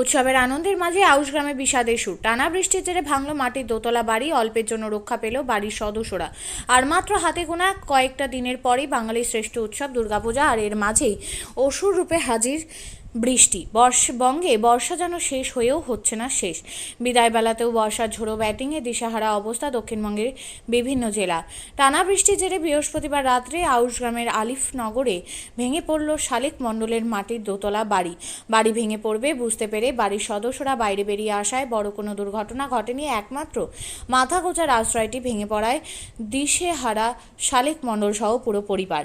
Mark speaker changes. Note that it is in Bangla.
Speaker 1: উৎসবের আনন্দের মাঝে আউশ গ্রামে বিষাদের সুর। টানা বৃষ্টির জেরে ভাঙল মাটির দোতলা বাড়ি, অল্পের জন্য রক্ষা পেল বাড়ির সদস্যরা। আর মাত্র হাতে গোনা কয়েকটা দিনের পরেই বাঙালির শ্রেষ্ঠ উৎসব দুর্গাপূজা, আর এর মাঝেই অসুর রূপে হাজির বৃষ্টি। বর্ষ বঙ্গে বর্ষা যেন শেষ হয়েও হচ্ছে না শেষ। বিদায় বেলাতেও বর্ষার ঝোড়ো ব্যাটিংয়ে দিশাহারা অবস্থা দক্ষিণবঙ্গের বিভিন্ন জেলা। টানা বৃষ্টির জেরে বৃহস্পতিবার রাত্রে আউশ গ্রামের আলিফনগরে ভেঙে পড়ল শালিক মণ্ডলের মাটির দোতলা বাড়ি। বাড়ি ভেঙে পড়বে বুঝতে পেরে বাড়ির সদস্যরা বাইরে বেরিয়ে আসায় বড় কোনো দুর্ঘটনা ঘটেনি, একমাত্র মাথা গোজার আশ্রয়টি ভেঙে পড়ায় দিশেহারা শালিক মণ্ডল সহ পুরো পরিবার।